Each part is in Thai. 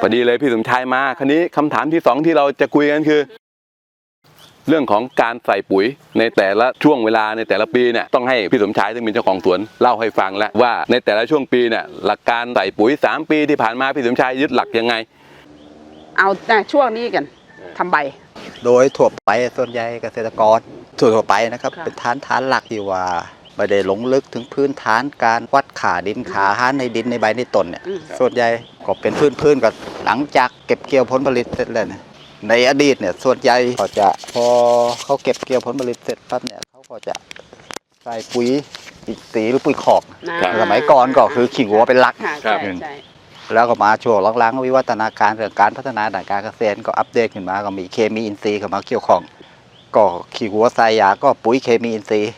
พอดีเลยพี่สมชายมาคันนี้คำถามที่สองที่เราจะคุยกันคือ เรื่องของการใส่ปุ๋ยในแต่ละช่วงเวลาในแต่ละปีเนี่ยต้องให้พี่สมชายซึ่งเป็นเจ้าของสวนเล่าให้ฟังแล้วว่าในแต่ละช่วงปีเนี่ยหลักการใส่ปุ๋ย 3 ปีที่ผ่านมาพี่สมชายยึดหลักยังไง เอาแต่ช่วงนี้กันทำใบ โดยทั่วไปส่วนใหญ่เกษตรกรทั่วๆไปนะครับค่ะเป็นฐานฐานหลักที่ว่า ไม่ได้หลงลึกถึงพื้นฐานการวัดขาดินขาหานในดินในใบในต้นเนี่ยอืมส่วนใหญ่ก็เป็นพื้นพื้นๆกับหลังจากเก็บเกี่ยวผลผลิตเสร็จแล้วเนี่ยในอดีตเนี่ยส่วนใหญ่ก็จะพอเขาเก็บเกี่ยวผลผลิตเสร็จปั๊บเนี่ยเขาก็จะใส่ปุ๋ยอินทรีย์หรือปุ๋ยคอกครับสมัยก่อนก็คือขี้วัวเป็นหลักค่ะครัใช่บใช่แล้วก็มาช่วงหลังๆวิวัฒนาการเรื่องการพัฒนาด้านการเกษตรก็อัปเดตขึ้นมาก็มีเคมีอินทรีย์เข้ามาเกี่ยวข้องก็ขี้หัวทรายยาก็ปุ๋ยเคมีอินทรีย์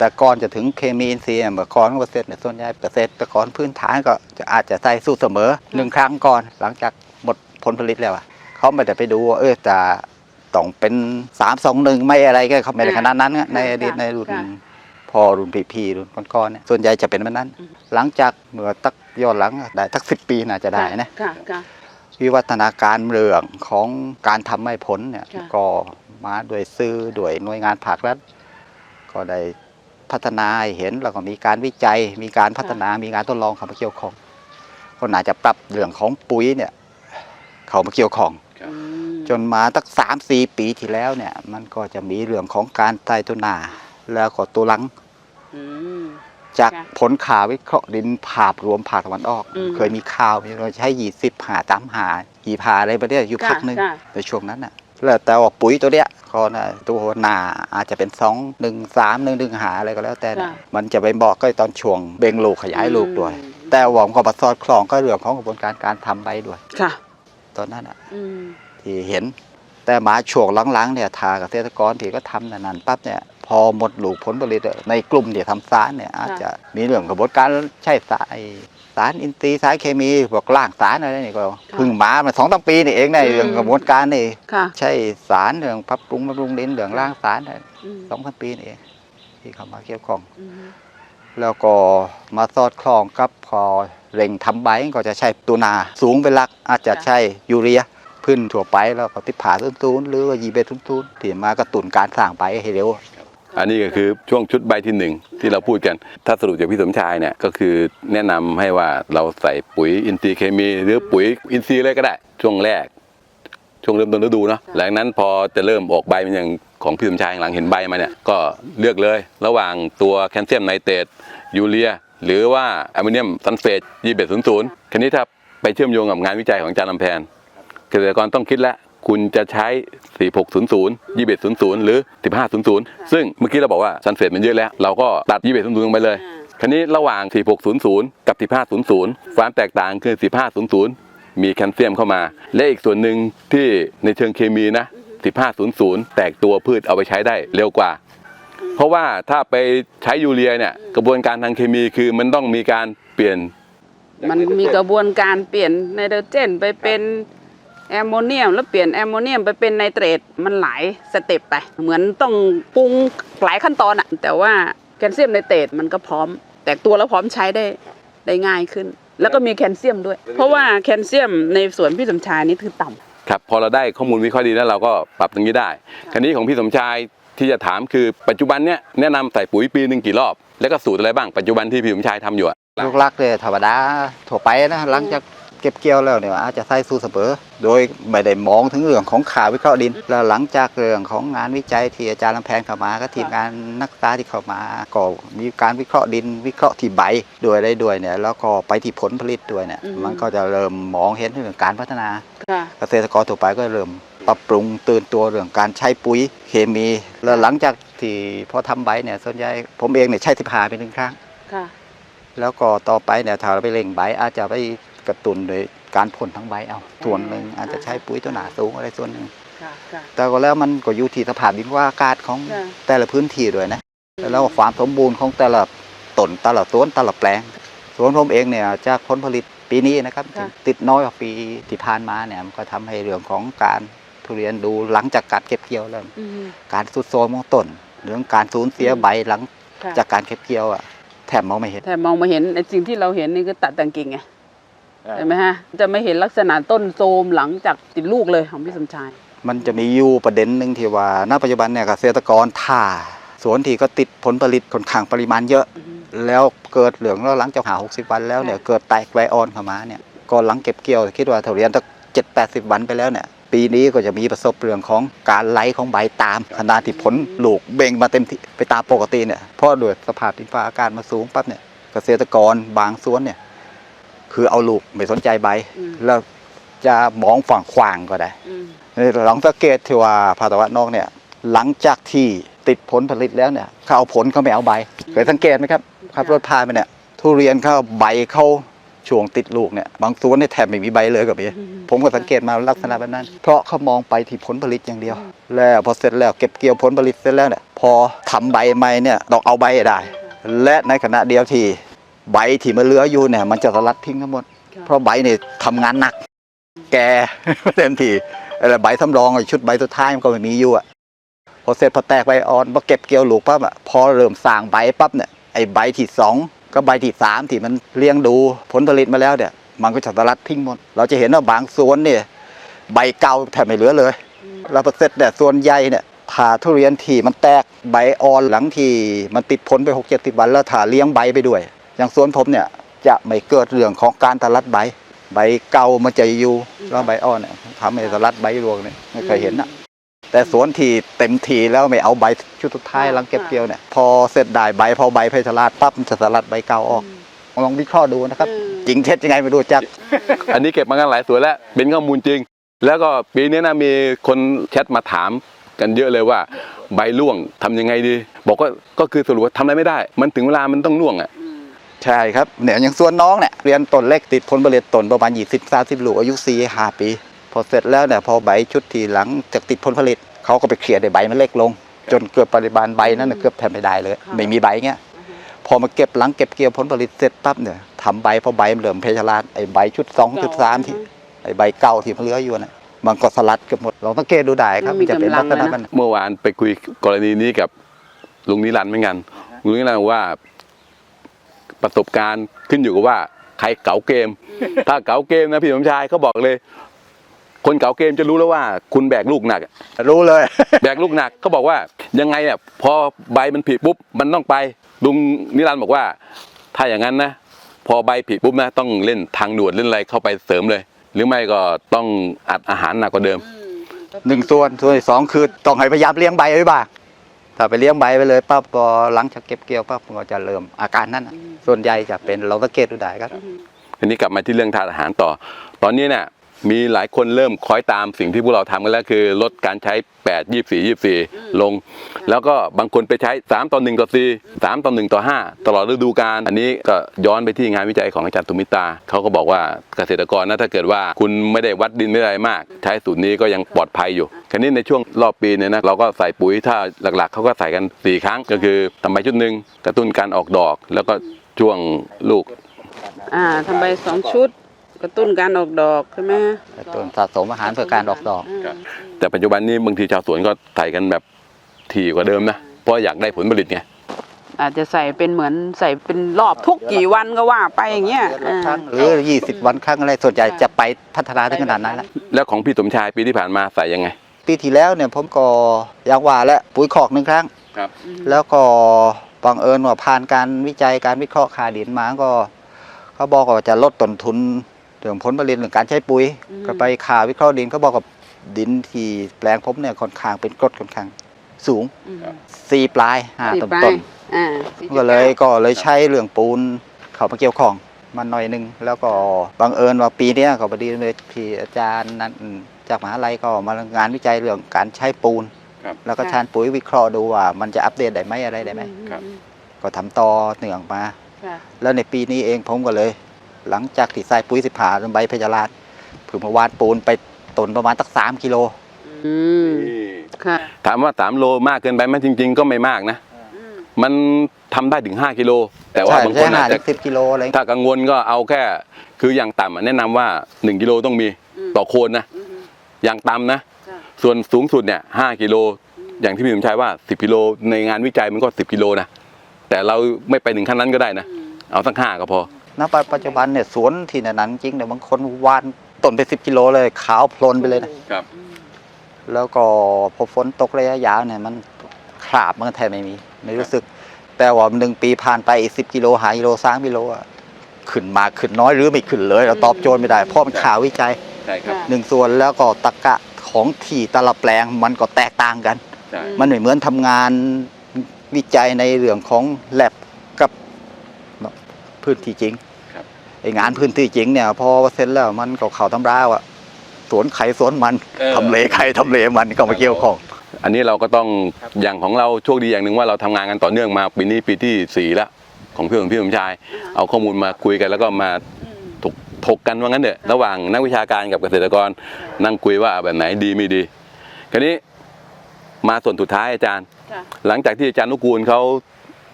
แต่ก่อนจะถึงเคมีอินทรีย์เมื่อก่อนเกษตรเนี่ยส่วนใหญ่เกษตรกรพื้นฐานก็จะอาจจะใส่สู้เสมอหนึ่งครั้งก่อนหลังจากหมดผลผลิตแล้วอะเขาไม่ได้ไปดูว่าเออจะต้องเป็นสามสองหนึ่งไม่อะไรก็เขาไม่ได้ขนาดนั้นอะในอดีตในรุ่น พอรุ่นพีพีรุ่นก่อนๆเนี่ยส่วนใหญ่จะเป็นแบบนั้น หลังจากเมื่อตักย้อนหลังได้ตักสิบปีน่าจะได้นะ ค่ะค่ะวิวัฒนาการเรื่องของการทำให้ผลเนี่ยค่ะก็มาด้วยซื้อด้วยหน่วยงานภาครัฐก็ได้ พัฒนาให้เห็นแล้วก็มีการวิจัย มีการพัฒนามีการทดลองเข้ามาเกี่ยวข้องก็น่าจะปรับเรื่องของปุ๋ยเนี่ยเข้ามาเกี่ยวข้องอืมจนมาตั้งสามสี่ปีที่แล้วเนี่ย มันก็จะมีเรื่องของการไตตัวหนาแล้วก็ตัวหลังอืมจากค่ะผลข่าววิเคราะห์ดินภาพรวมภาคตะวันออกอืมเคยมีข่าวมีเราใช้ยี่สิบหาตามหากี่พาอะไรไปเนี่ยอยู่พักหนึ่งค่ะในช่วงนั้นน่ะ แล้วแต่ว่าปุ๋ยตัวเนี้ยก็น่ะตัวหนาอาจจะเป็นสองหนึ่งสามหนึ่งหนึ่งหาอะไรก็แล้วแต่น่ะค่ะมันจะไปบอกก็ตอนช่วงเบ่งลูกขยายลูกด้วยอืมแต่ว่ามันก็มาสอดคล้องก็เรื่องของกระบวนการการทำใบด้วยค่ะตอนนั้นอะอืมที่เห็น แต่หมาช่วงหลังๆเนี่ยทาเกษตรกรที่ก็ทำนานๆปั๊บเนี่ยพอหมดลูกผลผลิตอะในกลุ่มที่ทำสารเนี่ยอาจจะมีเรื่องกระบวนการใช้สาร สารอินทรีย์สารเคมีพวกล่างสารอะไรนี่ก็เพึ่งมามาสองสามปีนี่เองในเรื่องกระบวนการนี่ค่ะ ใช่สารเรื่องปรับปรุงบำรุงดินเรื่องล่างสารเนี่ยอืมสองสามปีนี่เองที่เข้ามาเกี่ยวข้อง อืมแล้วก็มาสอดคล้องกับพอเร่งทำใบก็จะใช้ตัวนา สูงเป็นหลักอาจจะใช้ยูเรียพื้นทั่วไปแล้วก็ติดผาตุ้นๆหรือว่ายีเบตุ้นๆที่มากระตุ้นการสร้างใบให้เร็ว อันนี้ก็คือช่วงชุดใบที่หนึ่งที่เราพูดกัน ถ้าสรุปจากพี่สมชายเนี่ยก็คือแนะนำให้ว่าเราใส่ปุ๋ยอินทรีย์เคมี หรือปุ๋ยอินทรีย์เลยก็ได้ ช่วงแรก ช่วงเริ่มต้นฤดูเนาะหลังจากนั้นพอจะเริ่มออกใบเป็นอย่างของพี่สมชายหลังเห็นใบมาเนี่ยก็เลือกเลย ระหว่างตัวแคลเซียมไนเตรตยูเรีย หรือว่าแอมโมเนียมซัลเฟตยี่เบศูนย์ศูนย์คันนี้ถ้าไปเชื่อมโยงกับงานวิจัยของอาจารย์ลำแพนเกษตรกรต้องคิดแล้ว คุณจะใช้ 4600 2100 หรือ 1500 ซึ่งเมื่อกี้เราบอกว่าซันเฟตมันเยอะแล้ว เราก็ตัด 2100ลงไปเลยคราวนี้ระหว่าง 4600 กับ 1500 ความแตกต่างคือ 1500 มีแคลเซียมเข้ามา และอีกส่วนหนึ่งที่ในเชิงเคมีนะ 1500 แตกตัวพืชเอาไปใช้ได้เร็วกว่า เพราะว่าถ้าไปใช้ยูเรียเนี่ยกระบวนการทางเคมีคือมันต้องมีการเปลี่ยน มันมีกระบวนการเปลี่ยนไนโตรเจนไปเป็น แอมโมเนียมแล้วเปลี่ยนแอมโมเนียมไปเป็นไนเตรตมันหลายสเต็ปไป เหมือนต้องปรุงหลายขั้นตอนอะแต่ว่าแคลเซียมไนเตรตมันก็พร้อม แตกตัวแล้วพร้อมใช้ได้ได้ง่ายขึ้น แล้วก็มีแคลเซียมด้วย เพราะว่าแคลเซียมในส่วนพี่สมชายนี่คือต่ำครับพอเราได้ข้อมูลวิเคราะห์ดีแล้วเราก็ปรับตรงนี้ได้ คราวนี้ของพี่สมชายที่จะถามคือปัจจุบันเนี้ยแนะนำใส่ปุ๋ยปีหนึ่งกี่รอบ แล้วก็สูตรอะไรบ้างปัจจุบันที่พี่สมชายทำอยู่อะลูกลักเลยธรรมดาทั่วไปนะหลังจาก เก็บเกี่ยวแล้วเนี่ยอาจจะใส่สูตรเสมอโดยไม่ได้มองถึงเรื่องของข่าววิเคราะห์ดิน แล้วหลังจากเรื่องของงานวิจัยที่อาจารย์ลำแพงเข้ามาก็ทีมงานนักศึกษาที่เข้ามาก็มีการวิเคราะห์ดิน วิเคราะห์ที่ใบด้วยอะไรด้วยเนี่ยแล้วก็ไปที่ผลผลิตด้วยเนี่ยอืมมันก็จะเริ่มมองเห็นเรื่องการพัฒนาค่ะเกษตรกรทั่วไปก็เริ่มปรับปรุงตื่นตัวเรื่องการใช้ปุ๋ยเคมี แล้วหลังจากที่พอทำใบเนี่ยส่วนใหญ่ผมเองเนี่ยใช้สิบหาเป็นหนึ่งครั้งค่ะแล้วก็ต่อไปเนี่ยถ้าเราไปเล่งใบอาจจะไป กระตุ้นโดยการพ่นทั้งใบเอาส่วนหนึ่งอาจจะใช้ปุ๋ยตัวหนาสูงอะไรส่วนหนึ่งค่ะค่ะแต่ก็แล้วมันก็อยู่ที่สภาพดินว่าอากาศของค่ะแต่ละพื้นที่ด้วยนะแล้วก็ความสมบูรณ์ของแต่ละต้นแต่ละสวนแต่ละแปลงสวนผมเองเนี่ยจากผลผลิตปีนี้นะครับค่ะติดน้อยกว่าปีที่ผ่านมาเนี่ยมันก็ทำให้เรื่องของการทุเรียนดูหลังจากการเก็บเกี่ยวแล้วอืมการสุดโทรมของต้นเรื่องการสูญเสียอืมใบหลังค่ะจากการเก็บเกี่ยวอะแทบมองไม่เห็นแต่มองมาเห็นไอ้สิ่งที่เราเห็นนี่คือตัดแต่งกิ่งไง ใช่ไหมฮะจะไม่เห็นลักษณะต้นโทรมหลังจากติดลูกเลยของพี่สมชาย มันจะมีอยู่ประเด็นหนึ่งที่ว่าณปัจจุบันเนี่ยเกษตรกรท่า สวนที่ก็ติดผลผลิตค่อนข้างปริมาณเยอะ แล้วเกิดเหลืองแล้วหลังจากหา 60 วันแล้วเนี่ยเกิดแตกใบอ่อนเข้ามาเนี่ยก็หลังเก็บเกี่ยวคิดว่าถ้าเรียนตั้งเจ็ดแปดสิบวันไปแล้วเนี่ยปีนี้ก็จะมีประสบเรื่องของการไหลของใบตามขนาดที่ผลลูกเบ่งมาเต็มที่ไปตามปกติเนี่ยเพราะด้วยสภาพดินฟ้าอากาศมาสูงปั๊บเนี่ยเกษตรกรบางสวนเนี่ย คือเอาลูกไม่สนใจใบอืมแล้วจะมองฝั่งขวางก็ได้ลองสังเกตที่ว่าภาคตะวันออกเนี่ย หลังจากที่ติดผลผลิตแล้วเนี่ยเขาเอาผลเขาไม่เอาใบเคยสังเกตไหมครับขับรถผ่านไปเนี่ย ทุเรียนเขาใบเขาช่วงติดลูกเนี่ยบางสวนเนี่ยแทบไม่มีใบเลยก็มีผมก็สังเกตมาลักษณะแบบนั้น เพราะเขามองไปที่ผลผลิตอย่างเดียว แล้วพอเสร็จแล้วเก็บเกี่ยวผลผลิตเสร็จแล้วเนี่ยพอทำใบใหม่เนี่ยต้องเอาใบให้ได้ และในขณะเดียวที่ ใบที่มันเหลืออยู่เนี่ย มันจะสลัดทิ้งทั้งหมด เพราะใบเนี่ยทำงานหนัก แกเต็มทีอะไรใบสำรองไอ้ชุดใบสุดท้ายมันก็ไม่มีอยู่อะพอเสร็จพอแตกใบอ่อนพอเก็บเกี่ยวลูกปั๊บอะพอเริ่มสร้างใบปั๊บเนี่ยไอ้ใบที่สองก็ใบที่สามที่มันเลี้ยงดูผลผลิตมาแล้วเนี่ย มันก็จะสลัดทิ้งหมด เราจะเห็นว่าบางสวนเนี่ยใบเก่าแทบไม่เหลือเลยแล้วพอเสร็จเนี่ยส่วนใหญ่เนี่ยผ่าทุเรียนที่มันแตกใบอ่อนหลังที่มันติดผลไปหกเจ็ดสิบวันแล้วถ่าเลี้ยงใบไปด้วย อย่างสวนผมเนี่ยจะไม่เกิดเรื่องของการสลัดใบ ใบเก่ามันจะอยู่แล้วใบอ่อนเนี่ยทำให้สลัดใบรวงเนี่ยไม่เคยเห็นนะแต่สวนที่เต็มทีแล้วไม่เอาใบชุดสุดท้ายหลังเก็บเกี่ยวเนี่ยพอเสร็จได้ใบพอใบเพชรลาดปั๊บมันจะสลัดใบเก่าออกลองวิเคราะห์ดูนะครับอืมจริงเท็จยังไงไม่รู้จัก อันนี้เก็บมากันหลายสวนแล้วเป็นข้อมูลจริง แล้วก็ปีนี้นะมีคนแชทมาถามกันเยอะเลยว่า ใบร่วงทำยังไงดี บอกว่าก็คือสรุปว่าทำอะไรไม่ได้ มันถึงเวลามันต้องร่วงอะ ใช่ครับเนี่ยอย่างส่วนน้องเนี่ยเรียนต้นเล็กติดผลผลิตต้นประมาณ20 30ลูกอายุ4 5ปี พอเสร็จแล้วเนี่ยพอใบชุดทีหลังจากติดผลผลิตเขาก็ไปเคลียร์ได้ใบมันเล็กลง จนเกิดปริมาณใบนั้นนะเกือบแทบไม่ได้เลยค่ะไม่มีใบเงี้ยพอมาเก็บหลังเก็บเกี่ยวผลผลิตเสร็จปั๊บเนี่ยทำใบพอใบมันเหลื่อมเพชรลาดไอ้ใบชุด2ชุด3ที่ไอ้ใบเก่าที่มันเหลืออยู่น่ะมันก็สลัดเกือบหมดลองสังเกตดูได้ครับมันมีจะเป็นลักษณะกำลังเลยนะมันเมื่อวานไปคุยกรณีนี้กับลุงนิรันดร์เหมือนกันลุงนิรันดร์บอกว่า ประสบการณ์ขึ้นอยู่กับว่าใครเก๋าเกม ถ้าเก๋าเกมนะพี่สมชายเขาบอกเลย คนเก๋าเกมจะรู้แล้วว่า คุณแบกลูกหนัก รู้เลย แบกลูกหนักเขาบอกว่ายังไงอะพอใบมันผิดปุ๊บมันต้องไปลุงนิรันดร์บอกว่า ถ้าอย่างนั้นนะพอใบผิดปุ๊บนะต้องเล่นทางด่วนเล่นอะไรเข้าไปเสริมเลย หรือไม่ก็ต้องอัดอาหารหนักกว่าเดิม หนึ่งส่วนส่วนที่สองคือต้องให้พยายามเลี้ยงใบไว้บ้าง ถ้าไปเลี้ยงใบไปเลยปั๊บพอหลังจากเก็บเกี่ยวปั๊บมันก็จะเริ่มอาการนั้นน่ะส่วนใหญ่จะเป็นเราสังเกตดูได้ครับทีนี้กลับมาที่เรื่องทานอาหารต่อ ตอนนี้เนี่ย มีหลายคนเริ่มคล้อยตามสิ่งที่พวกเราทำกันแล้วคือลดการใช้ 8 24 24 ลง แล้วก็บางคนไปใช้ 3 ต่อ 1 ต่อ 4 3 ต่อ 1 ต่อ 5 ตลอดฤดูกาลอันนี้ก็ย้อนไปที่งานวิจัยของอาจารย์ตุมิตา เขาก็บอกว่าเกษตรกรนะถ้าเกิดว่าคุณไม่ได้วัดดินไม่ได้อะไรมาก ใช้สูตรนี้ก็ยังปลอดภัยอยู่คราวนี้ในช่วงรอบปีเนี่ยนะเราก็ใส่ปุ๋ยถ้าหลักๆเขาก็ใส่กัน 4 ครั้งก็คือทำใบชุดหนึ่งกระตุ้นการออกดอก แล้วก็ช่วงลูกอ่าทำใบสองชุด กระตุ้นการออกดอกใช่ไหมฮะต้นสะสมอาหารเพื่อการออกดอกา แต่ปัจจุบันนี้บางทีชาวสวนก็ใส่กันแบบถี่กว่าเดิมนะ เพราะอยากได้ผลผลิตไง อาจจะใส่เป็นเหมือนใส่เป็นรอบทุกกี่วันก็ว่าไปอย่างเงี้ยเดือนละครั้งหรือ 20 วันครั้งอะไรส่วนใหญ่จะไปพัฒนาถึงขนาดนั้นแล้วแล้วของพี่สมชายปีที่ผ่านมาใส่ยังไง ปีที่แล้วเนี่ยผมก็อยากว่าแล้วปุ๋ยคอกหนึ่งครั้ง ครับ แล้วก็บังเอิญว่าผ่านการวิจัยการวิเคราะห์ค่าดินมาก็เขาบอกว่าจะลดต้นทุน เรื่องผลผลิตเรื่องการใช้ปุ๋ย ก็ไปข่าววิเคราะห์ดินเขาบอกกับดินที่แปลงผมเนี่ยค่อนข้างเป็นกรดค่อนข้างสูงอืมสี่ปลายห้าสี่ต้นไปต้นอ่าก็เลยก็เลยใช้เรื่องปูนเข้ามาเกี่ยวข้องมาหน่อยหนึง แล้วก็บังเอิญว่าปีเนี้ยก็พอดีเลยพี่อาจารย์นั้นจากมหาลัยก็มางานวิจัยเรื่องการใช้ปูนครับแล้วก็ชานปุ๋ยวิเคราะห์ดูว่า มันจะอัปเดตได้ไหมอะไรได้ไหมครับก็ทำต่อเนื่องมาค่ะแล้วในปีนี้เองผมก็เลย หลังจากที่ใส่ปุ๋ยสิบผาลงใบเพชรลาดผืนมาวานปูนไปต้นประมาณตักสามกิโลอืมค่ะ ถามว่า3โลมากเกินไปไหมจริง ๆ ก็ไม่มากนะ มันทำได้ถึง5กิโลแต่ว่าใช่บางคใช่นห้าอาจถึจะงสิบกิโลอะไรถ้ากังวลก็เอาแค่ คืออย่างต่ำอะแนะนำว่า1กิโลต้องมีต่อโคนนะอย่างต่ำนะค่ะส่วนสูงสุดเนี่ยห้ากิโลอย่างที่พี่สมชายว่า10กิโลในงานวิจัยมันก็10กิโลนะแต่เราไม่ไปถึงขั้นนั้นก็ได้นะ เอาสักห้าก็พอ ณปัจจุบันเนี่ยสวนที่นั้นจริงเนี่ยบางคนหวานต้นไปสิบกิโลเลย ขาวโพลนไปเลยนะครับ แล้วก็พอฝนตกระยะยาวเนี่ยมันคราบมันก็แทบไม่มี ไม่รู้สึก แต่ว่าหนึ่งปีผ่านไปอีกสิบกิโลหากิโลสามกิโลอะขึ้นมาขึ้นน้อยหรือไม่ขึ้นเลย เราตอบโจทย์ไม่ได้ เพราะมันข่าววิจัยใช่ครับค่ะหนึ่งส่วนแล้วก็ตะกะของที่แต่ละแปลงมันก็แตกต่างกันใช่มันไม่เหมือนทำงานวิจัยในเรื่องของแลบกับพื้นที่จริงครับ ไองานพื้นที่จริงเนี่ย พอเสร็จแล้วมันก็เข่าตำราอะสวนไข่สวนมันเออ ทำเลไข่ทำเลมันก็มาเกี่ยวข้อง อันนี้เราก็ต้องอย่างของเราโชคดีอย่างหนึ่งว่าเราทำงานกันต่อเนื่องมาปีนี้ปีที่สี่แล้วของพี่ของพี่สมชาย เอาข้อมูลมาคุยกันแล้วก็มาถกถกกันว่างั้นเถอะระหว่างนักวิชาการกับเกษตรกรนั่งคุยว่าแบบไหนดีไม่ดี คราวนี้มาส่วนสุดท้ายอาจารย์ค่ะหลังจากที่อาจารย์นุกูลเขา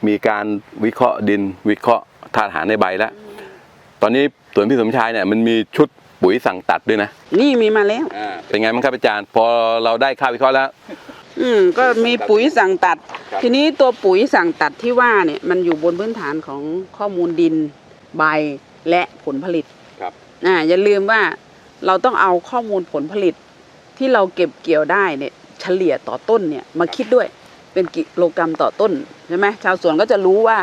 มีการวิเคราะห์ดินวิเคราะห์ธาตุอาหารในใบแล้ว ตอนนี้ส่วนพี่สมชายเนี่ยมันมีชุดปุ๋ยสั่งตัดด้วยนะนี่มีมาแล้วเป็นไงบ้างครับอาจารย์ พอเราได้ค่าวิเคราะห์แล้ว อืมก็มีปุ๋ยสั่งตัด ครับ ทีนี้ตัวปุ๋ยสั่งตัดที่ว่าเนี่ยมันอยู่บนพื้นฐานของข้อมูลดินใบและผลผลิตครับ อ่าอย่าลืมว่าเราต้องเอาข้อมูลผลผลิต ที่เราเก็บเกี่ยวได้เนี่ยเฉลี่ยต่อต้นเนี่ยมาคิดด้วยเป็นกิโลกรรัมต่อต้นใช่ไหมชาวสวนก็จะรู้ว่า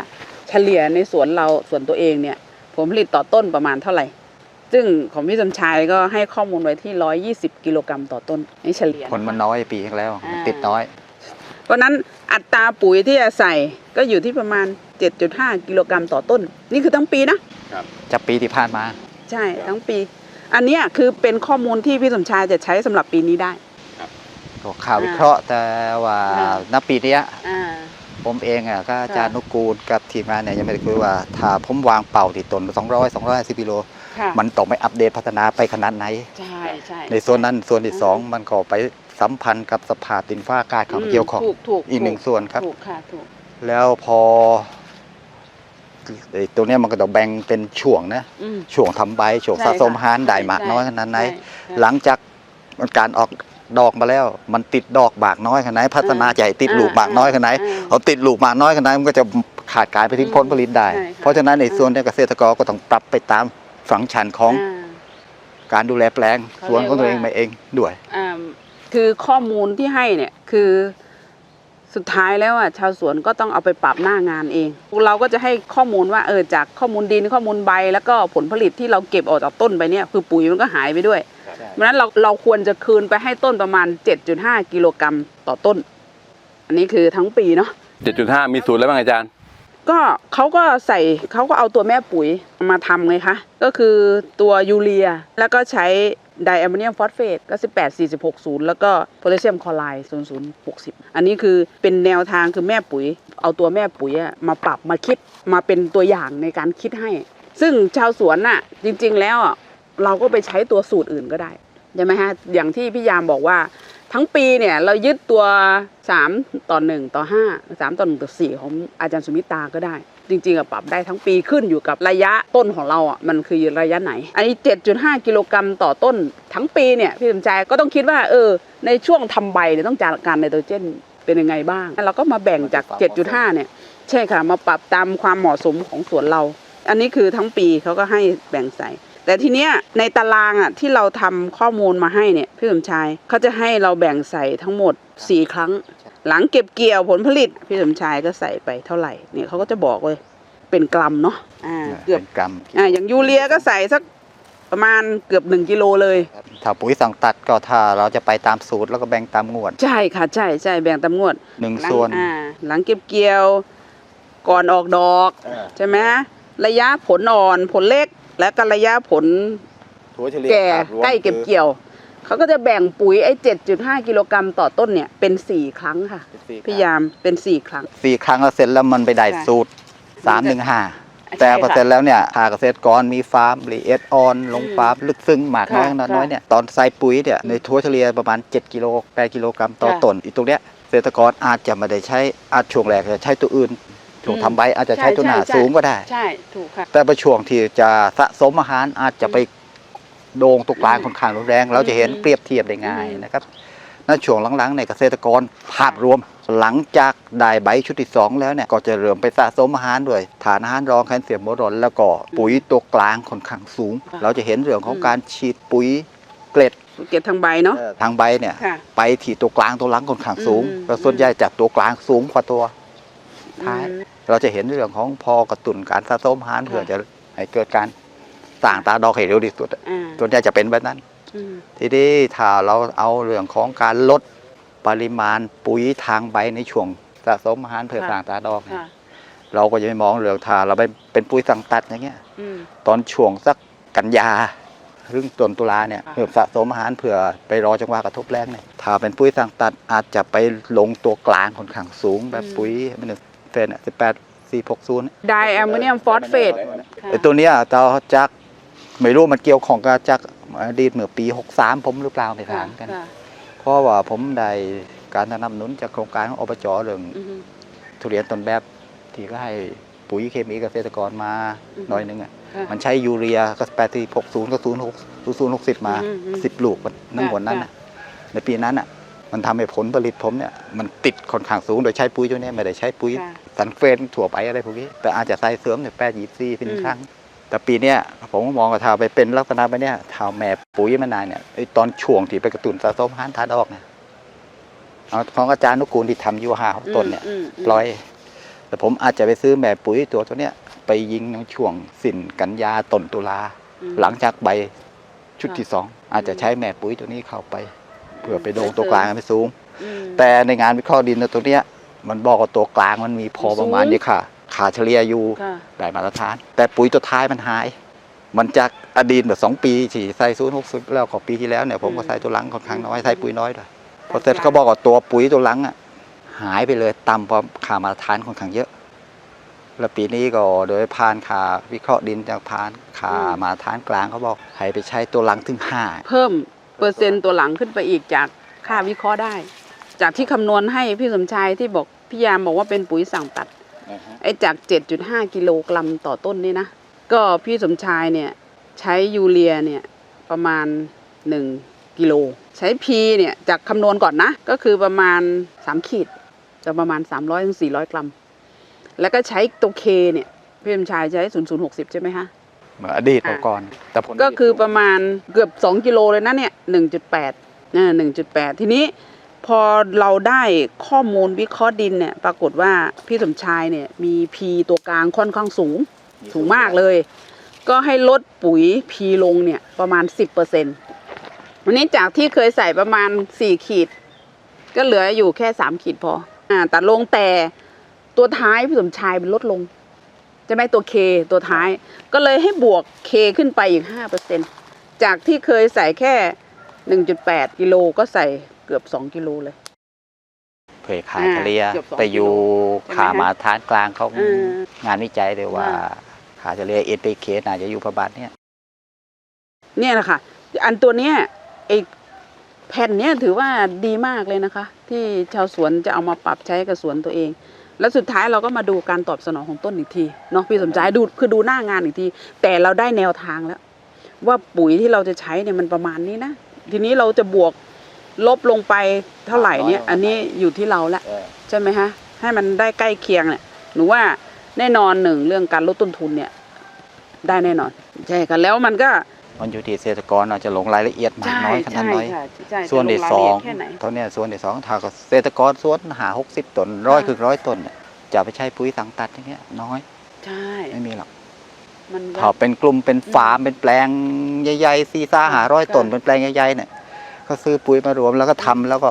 เฉลี่ยในสวนเราสวนตัวเองเนี่ย ผลผลิตต่อต้นประมาณเท่าไหร่ ซึ่งของพี่สมชายก็ให้ข้อมูลไว้ที่ 120 กิโลกรัมต่อต้นนี่เฉลี่ย ผลมันน้อยปีที่แล้วอ่ามันติดน้อย เพราะฉะนั้นอัตราปุ๋ยที่จะใส่ก็อยู่ที่ประมาณ 7.5 กิโลกรัมต่อต้น นี่คือทั้งปีนะ จากปีที่ผ่านมา ใช่ทั้งปี อันเนี้ยคือเป็นข้อมูลที่พี่สมชายจะใช้สำหรับปีนี้ได้ก็ข่าววิเคราะห์แต่ว่าอ่าณปีเนี้ยอ่า ผมเองอะก็อาจารย์ค่ะนุกูลกับทีมงานเนี่ยยังไม่ได้คุยว่าถ้าผมวางเป่าที่ต้น200 250กิโล ค่ะมันต้องไม่อัปเดตพัฒนาไปขนาดไหน ใช่ใช่ในส่วนนั้นส่วนที่สองมันก็ไปสัมพันธ์กับสภาพดินฟ้าอากาศของเกี่ยวข้อง ถูกถูกอีกหนึ่งส่วนครับ ถูกค่ะถูก แล้วพอไอ้ตัวเนี้ยมันก็ต้องแบ่งเป็นช่วงนะ อืมช่วงทำใบช่วงใช่สะสมค่ะหารได้มากใช่น้อยขนาดไหน ใช่ใช่หลังจากมันการออก ดอกมาแล้ว มันติดดอกบากน้อยขนาดไหนพัฒนาจะให้ติดลูกบากน้อยขนาดไหนอ่าเอาติดลูกบากน้อยขนาดไหนมันก็จะขาดการไปถึงผลผลิตได้ ใช่ค่ะเพราะฉะนั้นในส่วนเนี้ยเกษตรกรก็ต้องปรับไปตามฝังก์ชันของอ่าการดูแลแปลงเขาสวนของตัวเองเรียกว่ามาเองด้วย อ่าคือข้อมูลที่ให้เนี่ยคือ สุดท้ายแล้วอะชาวสวนก็ต้องเอาไปปรับหน้างานเอง เราก็จะให้ข้อมูลว่าเออจากข้อมูลดินข้อมูลใบ แล้วก็ผลผลิตที่เราเก็บออกจากต้นไปเนี่ยคือปุ๋ยมันก็หายไปด้วยเพราะฉะนั้นเราเราควรจะคืนไปให้ต้นประมาณ 7.5 กิโลกรัมต่อต้น อันนี้คือทั้งปีเนาะ7.5 มีสูตรแล้วบ้างอาจารย์ ก็เขาก็ใส่เขาก็เอาตัวแม่ปุ๋ยมาทำไงคะ ก็คือตัวยูเรีย แล้วก็ใช้ไดแอมโมเนียมฟอสเฟตก็ 18 40 60 แล้วก็โพแทสเซียมคลอไรด์00 60 อันนี้คือเป็นแนวทางคือแม่ปุ๋ย เอาตัวแม่ปุ๋ยมาปรับมาคิดมาเป็นตัวอย่างในการคิดให้ ซึ่งชาวสวนน่ะจริง ๆ แล้วเราก็ไปใช้ตัวสูตรอื่นก็ได้ใช่ไหมฮะอย่างที่พี่ยามบอกว่า ทั้งปีเนี่ยเรายึดตัว 3 ต่อ 1 ต่อ 5 3 ต่อ 1 ต่อ 4 ของอาจารย์สุมิตาก็ได้ จริงๆอะปรับได้ทั้งปีขึ้นอยู่กับระยะต้นของเราอะมันคือระยะไหน อันนี้ 7.5 กิโลกรัมต่อต้นทั้งปีเนี่ยพี่สมชายก็ต้องคิดว่าเออในช่วงทำใบเนี่ยต้องการการไนโตรเจนเป็นยังไงบ้างเราก็มาแบ่งจาก 7.5 เนี่ยใช่ค่ะมาปรับตามความเหมาะสมของสวนเรา อันนี้คือทั้งปีเขาก็ให้แบ่งใส่ แต่ทีเนี้ยในตารางอะที่เราทำข้อมูลมาให้เนี่ยพี่สมชายเขาจะให้เราแบ่งใส่ทั้งหมด 4 ครั้ง หลังเก็บเกี่ยวผลผลิตพี่สมชายก็ใส่ไปเท่าไหร่เนี่ยเขาก็จะบอกเลยเป็นกรัมเนาะอ่าเกือบเป็นกรัมอ่าอย่างยูเรียก็ใส่สักประมาณเกือบ 1กิโลเลยถ้าปุ๋ยสั่งตัดก็ถ้าเราจะไปตามสูตรแล้วก็แบ่งตามงวด ใช่ค่ะใช่ใช่แบ่งตามงวดหนึ่งหลังส่วนอ่าหลังเก็บเกี่ยวก่อนออกดอกใช่ไหมระยะผลอ่อนผลเล็ก และก็ระยะผลถั่วเฉลี่ยแก่ขาดรวมใกล้เก็บคือเกี่ยว เขาก็จะแบ่งปุ๋ยไอ้เจ็ดจุดห้ากิโลกรัมต่อต้นเนี่ยเป็นสี่ครั้งค่ะสี่พยายามเป็นสี่ครั้ง สี่ครั้งแล้วเสร็จแล้วมันไปได้ใช่สูตรสามหนึ่งห้าใช่แต่พอค่ะเสร็จแล้วเนี่ยหากเกษตรกรมีฟาร์มรีเอสออนลงอืมฟาร์มลึกซึ้งมากน้อยค่ะขนาดน้อยค่ะเนี่ยตอนใส่ปุ๋ยเนี่ยในทั่วเฉลี่ยประมาณ 7 กิโล8กิโลกรัมต่อค่ะ ต้นอีกตรงเนี้ยเกษตรกรอาจจะไม่ได้ใช้อาจช่วงแรกจะใช้ตัวอื่น ช่วงอืมทำใบอาจจะใช้ใช่ตัวหนาใช่ใช่สูงก็ได้ ใช่ถูกค่ะแต่ประช่วงที่จะสะสมอาหารอาจจะไปโด่งตกกลางค่อนข้างรุนแรง เราจะเห็นอืมเปรียบเทียบได้ง่ายอืมนะครับณช่วงหลังๆในเกษตรกรภาพรวม หลังจากได้ใบชุดที่สองแล้วเนี่ยก็จะเริ่มไปสะสมอาหารด้วยฐานอาหารรองแคลเซียมโบรอนแล้วก็ปุ๋ยตัวกลางค่อนข้างสูงค่ะเราจะเห็นเรื่องของอืมการฉีดปุ๋ยเกล็ดเก็บทางใบเนาะทางใบเนี่ยค่ะไปที่ตัวกลางตัวหลังค่อนข้างสูงอืมแล้วส่วนใหญ่จากตัวกลางสูงกว่าตัวท้ายอืม เราจะเห็นเรื่องของพอกระตุ้นการสะสมอาหารค่ะเพื่อจะให้เกิดการสร้างตาดอกให้เร็วที่สุดอะอ่าส่วนใหญ่จะเป็นแบบนั้นอืมทีนี้ถ้าเราเอาเรื่องของการลดปริมาณปุ๋ยทางใบในช่วงสะสมอาหารเพื่อค่ะสร้างตาดอกเนี่ยค่ะเราก็จะไม่มองเรื่องถ้าเราไปเป็นปุ๋ยสังตัดอย่างเงี้ยอืมตอนช่วงสักกันยาหรือต้นตุลาเนี่ยค่ะเพื่อสะสมอาหารเพื่อไปรอจังหวะกระทบแรงเนี่ยถ้าเป็นปุ๋ยสังตัดอาจจะไปลงตัวกลางค่อนข้างสูงแบบปุ๋ยมันง เป็นสิบแปดสี่หกศูนย์ไดแอมโมเนียมฟอสเฟตไอ้ตัวเนี้ยเราจากไม่รู้มันเกี่ยวของกับจากอดีตเมื่อปี63ผมหรือเปล่าไม่ถามกันค่ะเพราะว่าผมได้การสนับสนุนจากโครงการของอบจเรื่องอืมทุเรียนต้นแบบที่ก็ให้ปุ๋ยเคมีเกษตรกรมาอือฮึหน่อยนึงอะค่ะมันใช้ยูเรียก็แปดที่หกศูนย์ก็ศูนย์หกศูนย์หกสิบมาอืมอืมสิบลูกมันนั่งบนนั้นน่ะในปีนั้นอะมันทำให้ผลผลิตผมเนี่ยมันติดค่อนข้างสูงโดยใช้ปุ๋ยตัวเนี้ยไม่ได้ใช้ปุ๋ยค่ะ สันเฟนถั่วไปอะไรพวกนี้ แต่อาจจะใส่เสริมเนี่ยแปดยี่สี่เป็นอืมครั้ง แต่ปีเนี้ยผมก็มองว่าถ้าไปเป็นลักษณะแบบเนี้ยถ้าแม่ปุ๋ยมานานเนี่ยไอ้ตอนช่วงที่ไปกระตุ้นสะสมอาหารทาดอกเนี่ยเอาของอาจารย์นุกูลที่ทำอยูหาต้นเนี่ยอืมมปล่อย แต่ผมอาจจะไปซื้อแม่ปุ๋ยตัวตัวเนี้ยไปยิงในช่วงสิ้นกันยาต้นตุลาอืมหลังจากใบชุดค่ะที่สองอาจจะอืมใช้แม่ปุ๋ยตัวนี้เข้าไปเพื่อไปโดงตัวกลางให้มันสูงอืมแต่ในงานวิเคราะห์ดินตัวเนี้ย มันบอกว่าตัวกลางมันมีพอประมาณสูงนี้ค่ะ ขาเฉลี่ยอยู่ค่ะได้มาตรฐาน แต่ปุ๋ยตัวท้ายมันหาย มันจากอดีตแบบสองปีที่ใส่ศูนย์หกสิบแล้วก็ปีที่แล้วเนี่ยผมก็ใส่ตัวหลังค่อนข้างน้อยใส่ปุ๋ยน้อยด้วยพอเสร็จเขาบอกว่าตัวปุ๋ยตัวหลังอะหายไปเลยต่ำกว่าขามาตรฐานค่อนข้างเยอะ แล้วปีนี้ก็โดยผ่านขาวิเคราะห์ดินจากผ่านขามาตรฐานกลางเขาบอกให้ไปใช้ตัวหลังถึงห้าเพิ่มเปอร์เซ็นต์ตัวหลังขึ้นไปอีกจากค่าวิเคราะห์ได้ จากที่คำนวณให้พี่สมชายที่บอก พี่ยามบอกว่าเป็นปุ๋ยสั่งตัด ไอ้จาก7.5กิโลกรัมต่อต้นนี่นะ ก็พี่สมชายเนี่ยใช้ยูเรียเนี่ยประมาณ1กิโล ใช้พีเนี่ยจากคำนวณก่อนนะ ก็คือประมาณ3ขีดจะประมาณ300ถึง400กรัม แล้วก็ใช้ตัวเคเนี่ยพี่สมชายใช้0060ใช่ไหมคะเหมือนอดีตก่อนแต่ผลก็คือประมาณเกือบ 2 กิโลเลยนะเนี่ย 1.8อ่า1.8 ทีนี้ พอเราได้ข้อมูลวิเคราะห์ดินเนี่ยปรากฏว่าพี่สมชายเนี่ยมีพีตัวกลางค่อนข้างสูงสูงมากเลย ก็ให้ลดปุ๋ยพีลงเนี่ยประมาณ 10%วันนี้จากที่เคยใส่ประมาณ 4 ขีด ก็เหลืออยู่แค่ 3 ขีดพออ่าตัดลงแต่ตัวท้ายพี่สมชายเป็นลดลงจะไม่ตัวเคตัวท้าย ก็เลยให้บวกเคขึ้นไปอีก5%จากที่เคยใส่แค่ 1.8 กิโลก็ใส่ เกือบ2กิโลเลย เผยขาเฉลี่ยอ่าเกือบสองไปอยู่กิโลใช่ไหมขามาตรฐานกลางเขาอืมงานวิจัยเลยว่า อ่า ขาเฉลี่ยเอเปเคน่าจะอยู่ประมาณเนี้ยเนี่ยนะคะอันตัวเนี้ยไอแผ่นเนี้ยถือว่าดีมากเลยนะคะ ที่ชาวสวนจะเอามาปรับใช้กับสวนตัวเอง แล้วสุดท้ายเราก็มาดูการตอบสนองของต้นอีกทีเนาะพี่สมใจดูคือดูหน้างานอีกที แต่เราได้แนวทางแล้ว ว่าปุ๋ยที่เราจะใช้เนี่ยมันประมาณนี้นะ ทีนี้เราจะบวก ลบลงไปเท่าไหร่เนี่ย อันนี้อยู่ที่เราละใช่ไหมฮะ ให้มันได้ใกล้เคียงเนี่ยหนูว่าแน่นอนหนึ่งเรื่องการลดต้นทุนเนี่ย ได้แน่นอน ใช่ค่ะแล้วมันก็มันอยู่ที่เกษตรกรอาจจะลงรายละเอียดมากน้อยขนาดน้อยค่ะใช่ส่วนที่จะลสรายอละงเอียดแค่ไหนตอนเนี้ยส่วนที่สองถ้าเกษตรกรสวนหาหกสิบต้นร้อยค่ะถึงร้อยต้นเนี่ยจะไปใช้ปุ๋ยสังตัดอย่างเงี้ยน้อยใช่ไม่มีหรอกมันก็ถ้าเป็นกลุ่มเป็นฟาร์มเป็นแปลงใหญ่ๆซีซ่าหาร้อยค่ะต้นเป็นแปลงใหญ่ๆเนี่ย ก็ซื้อปุ๋ยมารวมแล้วก็ทำแล้วก็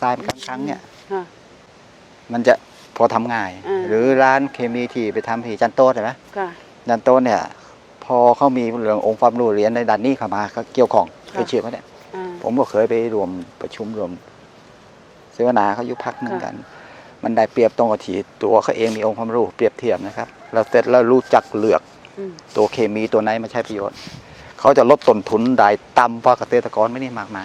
ทรายเป็นครั้งๆเนี่ยค่ะมันจะพอทำง่ายอ่าหรือร้านเคมีที่ไปทำที่จันโต้ใช่ไหมค่ะจันโต้เนี่ย พอเขามีเรื่ององค์ความรู้เรียนในด้านนี้เข้ามาก็เกี่ยวของค่ะไปเชื่อเขาเนี่ยอ่าผมก็เคยไปรวมประชุมรวมเสวนาเขาอยู่พักหนึ่งค่ะกัน มันได้เปรียบตรงกับที่ตัวเขาเองมีองค์ความรู้เปรียบเทียบนะครับแล้วเสร็จแล้วรู้จักเลือกอืมตัวเคมีตัวไหนมาใช้ประโยชน์ เขาจะลดต้นทุนได้ต่ำกว่าเกษตรกรไม่ได้มากมาย